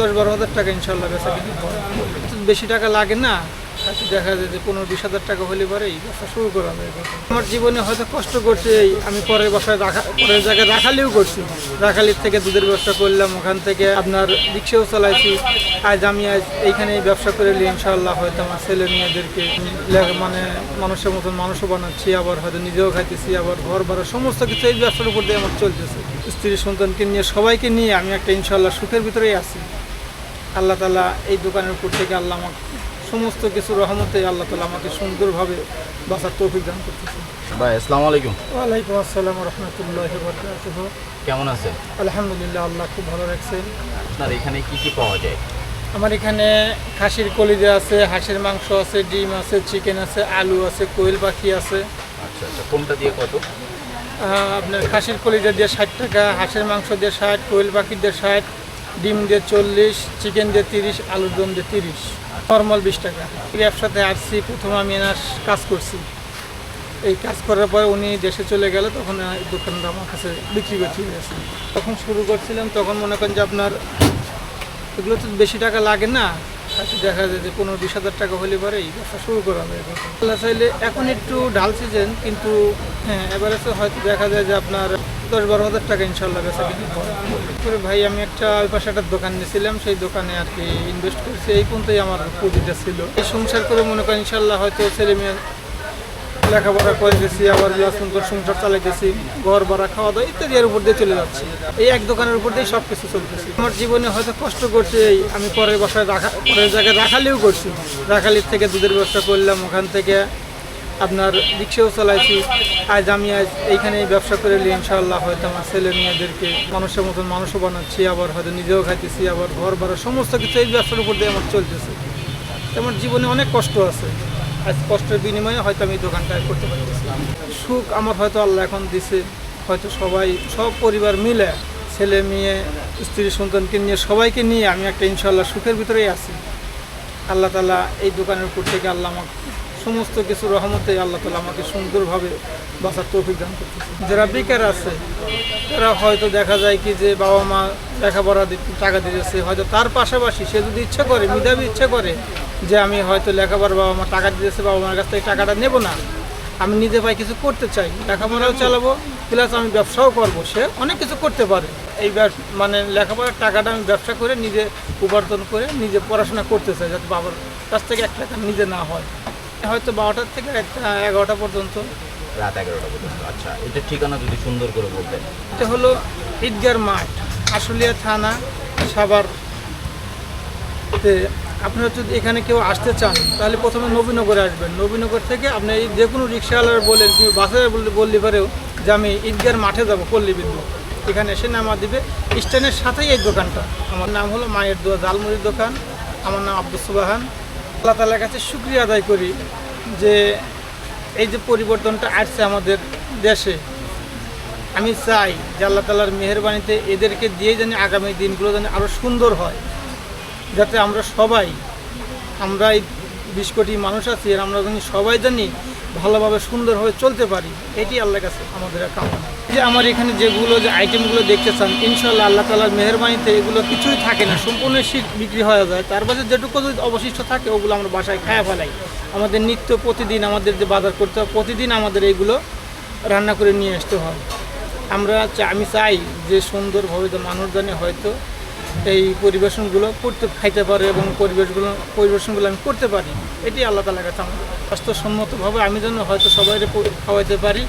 দশ বারো হাজার টাকা ইনশাল্লাহ বেচা হয় বেশি টাকা লাগে না দেখা যায় যে পনেরো বিশ হাজার টাকা হলে পরেই ব্যবসা শুরু করা যায়। আমার জীবনে হয়তো কষ্ট করছি এই, আমি পরের বাসায় রাখা, পরের জায়গায় রাখালিও করছি। রাখালির থেকে দুধের ব্যবসা করলাম, ওখান থেকে আপনার রিক্সাও চালাইছি। আজ আমি আজ এইখানে ব্যবসা করে নিয়ে ইনশাল্লাহ হয়তো আমার ছেলে মেয়েদেরকে মানে মানুষের মতন মানুষও বানাচ্ছি, আবার হয়তো নিজেও খাইতেছি, আবার ঘর ভাড়া সমস্ত কিছু এই ব্যবসার উপর দিয়ে আমার চলতেছে। স্ত্রী সন্তানকে নিয়ে, সবাইকে নিয়ে আমি একটা ইনশাল্লাহ সুখের ভিতরেই আছি। আল্লাহ তালা এই দোকানের উপর থেকে আল্লাহ আমাকে সমস্ত কিছু রহমতে আল্লাহ তালা আমাকে সুন্দরভাবে বাসার তৌফিক দান করতেছে। ভাই আসসালামু আলাইকুম। ওয়ালাইকুম আসসালাম রহমতুল্লাহ বরকাতুহ। কেমন আছেন? আলহামদুলিল্লাহ আল্লাহ খুব ভালো রাখছেন আপনার এখানে কি কি পাওয়া যায়? আমার এখানে খাসির কলিজা আছে হাঁসের মাংস আছে ডিম আছে চিকেন আছে আলু আছে কোয়েল পাখি আছে। আচ্ছা আচ্ছা কোনটা দিয়ে কত? আপনার খাসির কলিজা দিয়ে ষাট টাকা হাঁসের মাংস দিয়ে ষাট কোয়েল পাখি দিয়ে ষাট ডিম দিয়ে চল্লিশ, চিকেন দিয়ে তিরিশ, আলুর দম দিয়ে তিরিশ। নর্মাল বিশ টাকা। এই ব্যবসাতে আসছি, প্রথম আমি এনার কাজ করছি। এই কাজ করার পরে উনি দেশে চলে গেলে, তখন দোকানটা আমার কাছে বিক্রি করছি তখন শুরু করছিলাম, তখন মনে করেন যে আপনার এগুলো তো বেশি টাকা লাগে না। দেখা যায় যে পনেরো বিশ হাজার টাকা হলে পরে এই ব্যবসা শুরু করা যায়। আল্লাহ চাইলে এখন একটু ঢাল সিজন কিন্তু হ্যাঁ এবারে হয়তো দেখা যায় যে আপনার দশ বারো হাজার টাকা ইনশাল্লাহ বেচা হয় করে। ভাই, আমি একটা ওই পাশে একটা দোকান নিয়েছিলাম, সেই দোকানে আর কি ইনভেস্ট করেছি। এই পর্যন্তই আমার পুঁজিটা ছিল। এই সংসার করে মনে করেন ইনশাল্লাহ হয়তো ছেলে মেয়ে লেখাপড়া করে গেছি আবার সুন্দর সংসার চালাইতেছি, ঘর ভাড়া খাওয়া দাওয়া ইত্যাদি এর উপর দিয়ে চলে যাচ্ছে। এই এক দোকানের উপর দিয়ে সব কিছু চলতেছে। আমার জীবনে হয়তো কষ্ট করছে এই, আমি পরের বাসায় রাখা পরের জায়গায় রাখালিও করছি। রাখালির থেকে দুধের ব্যবসা করলাম, ওখান থেকে আপনার রিক্সাও চালাইছি, আজ আমি আজ এইখানে ব্যবসা করে নিয়ে ইনশাআল্লাহ হয়তো আমার ছেলে মেয়েদেরকে মানুষের মতন মানুষও বানাচ্ছি, আবার হয়তো নিজেও খাইতেছি, আবার ঘর ভাড়া, সমস্ত কিছু এই ব্যবসার উপর দিয়ে আমার চলতেছে। আমার জীবনে অনেক কষ্ট আছে। আজ কষ্টের বিনিময়ে হয়তো আমি দোকানটা করতে পারতেছি সুখ আমার হয়তো আল্লাহ এখন দিছে, হয়তো সবাই, সব পরিবার মিলে ছেলে মেয়ে, স্ত্রী সন্তানকে নিয়ে, সবাইকে নিয়ে আমি একটা ইনশাল্লাহ সুখের ভিতরেই আছি। আল্লাহ তালা এই দোকানের উপর থেকে আল্লাহ আমাকে সমস্ত কিছু রহমতে আল্লাহ তালা আমাকে সুন্দরভাবে বাঁচার তৌফিক দান করতেছে। যারা বেকার আছে, তারা হয়তো দেখা যায় কি যে বাবা মা লেখাপড়া টাকা দিতেছে, হয়তো তার পাশাপাশি সে যদি ইচ্ছে করে মিদাবি ইচ্ছে করে যে আমি হয়তো লেখাপড়া বাবা মা টাকা দিতেছে, বাবা মার কাছ থেকে টাকাটা নেব না, আমি নিজে পাই কিছু করতে চাই, লেখাপড়াও চালাবো প্লাস আমি ব্যবসাও করব, সে অনেক কিছু করতে পারে। এই মানে লেখাপড়ার টাকাটা আমি ব্যবসা করে নিজে উপার্জন করে নিজে পড়াশোনা করতে চাই, যাতে বাবার কাছ থেকে এক টাকা নিজে না হয়। হয়তো বারোটার থেকে এগারোটা পর্যন্ত। রাত এগারোটা পর্যন্ত আচ্ছা। এটা ঠিকানা যদি সুন্দর করে বলতেন। এটা হলো ঈদগার মাঠ আশুলিয়া থানা সাভার। তে আপনারা যদি এখানে কেউ আসতে চান তাহলে প্রথমে নবীনগরে আসবেন। নবীনগর থেকে আপনি যে কোনো রিক্সাওয়ালার বলেন কিংবা বাসে বললে বললে পারেও যে আমি ঈদগার মাঠে যাব পল্লী বিদ্যুৎ এখানে এসে নামা দিবে। স্ট্যান্ডের সাথেই এই দোকানটা। আমার নাম হলো মায়ের দোয়া জালমুড়ির দোকান। আমার নাম আব্দুল সুবাহান। আল্লাহ তালার কাছে শুক্রিয়া আদায় করি যে এই যে পরিবর্তনটা আসছে আমাদের দেশে। আমি চাই যে আল্লাহ তালার মেহরবানিতে এদেরকে দিয়ে যেন আগামী দিনগুলো যেন আরও সুন্দর হয়, যাতে আমরা সবাই, আমরা এই বিশ কোটি মানুষ আছি আর আমরা জানি সবাই জানি ভালোভাবে সুন্দরভাবে চলতে পারি, এটি আল্লাহর কাছে আমাদের কামনা। যে আমার এখানে যেগুলো যে আইটেমগুলো দেখতে চান ইনশাল্লাহ আল্লাহ তালার মেহরবানিতে এগুলো কিছুই থাকে না, সম্পূর্ণ শীত বিক্রি হয়ে যায়। তার বাদে যেটুকু যদি অবশিষ্ট থাকে, ওগুলো আমরা বাসায় খায়া ফেলাই। আমাদের নিত্য প্রতিদিন আমাদের যে বাজার করতে হয়, প্রতিদিন আমাদের এইগুলো রান্না করে নিয়ে আসতে হয়। আমরা আমি চাই যে সুন্দরভাবে মানুষ জানে হয়তো এই পরিবেশনগুলো করতে খাইতে পারে এবং পরিবেশগুলো পরিবেশনগুলো আমি করতে পারি। এটি আল্লাহ তালার কাছে আমার। স্বাস্থ্যসম্মতভাবে আমি যেন হয়তো সবাই খাওয়াইতে পারি।